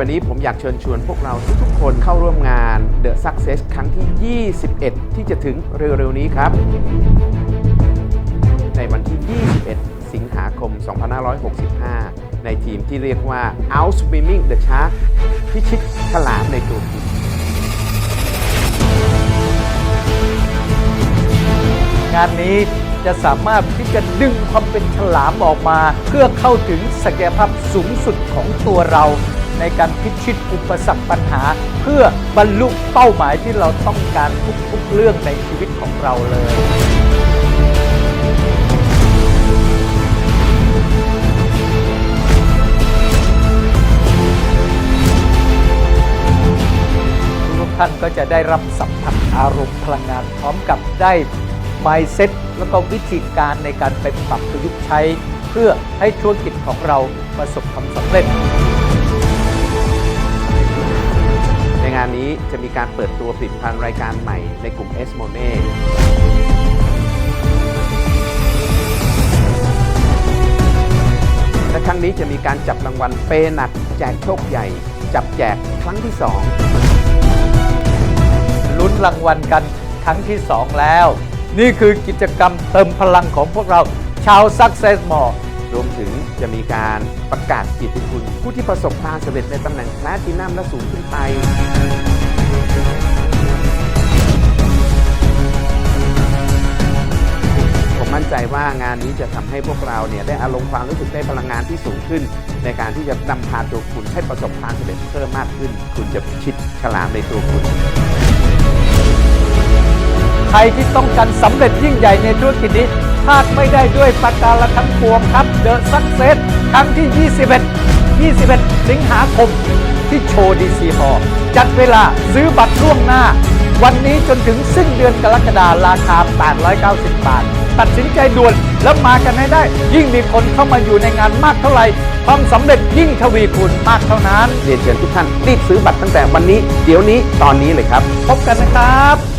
วันนี้ผมอยากเชิญชวนพวกเราทุกๆคนเข้าร่วมงาน The Success ครั้งที่ 21 ที่จะถึงเร็วๆนี้ครับ ในวันที่ 21 สิงหาคม 2565 ในทีมที่เรียกว่า Out Swimming the Shark พิชิตฉลามในตัวคุณงานนี้จะสามารถที่จะดึงความเป็นฉลามออกมา เพื่อเข้าถึงศักยภาพสูงสุดของตัวเรา ในการพิชิตอุปสรรคปัญหา เพื่อบรรลุเป้าหมายที่เราต้องการทุกๆเรื่องในชีวิตของเราเลยทุกท่านก็จะได้รับสัมผัสอารมณ์พลังงานพร้อมกับได้ mindset แล้วก็วิธีการในการไปปรับประยุกต์ใช้ เพื่อให้ธุรกิจของเราประสบความสำเร็จ งานนี้จะมีการเปิดตัวผลิตภัณฑ์รายการใหม่ในกลุ่ม S m o n e และครั้งนี้จะมีการจับรางวัลเปหนัก แจกโชคใหญ่ จับแจกครั้งที่ 2 ลุ้นรางวัลกันครั้งที่ 2 แล้ว นี่คือกิจกรรมเติมพลังของพวกเราชาว Success m o r e รวม ถึงจะมีการประกาศเกียรติคุณ ผู้ที่ประสบความสำเร็จในตำแหน่งแพลตินัมและสูงขึ้นไปผมมั่นใจว่างานนี้จะทำให้พวกเราเนี่ยได้อารมณ์ความรู้สึกได้พลังงานที่สูงขึ้น ในการที่จะนำพาตัวคุณให้ประสบความสำเร็จเพิ่มมากขึ้น คุณจะชิตฉลามในตัวคุณ ใครที่ต้องการสำเร็จยิ่งใหญ่ในธุรกิจนี้ ลาดไม่ได้ด้วยประการละทั้งปวงครับ The Success ครั้งที่ 21 21 สิงหาคม ที่โชว์ดีซีฮอจัดเวลาซื้อบัตรล่วงหน้า วันนี้จนถึงสิ้นเดือนกรกฎาราคา 890 บาท ตัดสินใจด่วนแล้วมากันให้ได้ ยิ่งมีคนเข้ามาอยู่ในงานมากเท่าไหร่ความสำเร็จยิ่งทวีคูณมากเท่านั้น เรียนเชิญทุกท่านรีบซื้อบัตรตั้งแต่วันนี้ เดี๋ยวนี้ตอนนี้เลยครับ พบกันนะครับ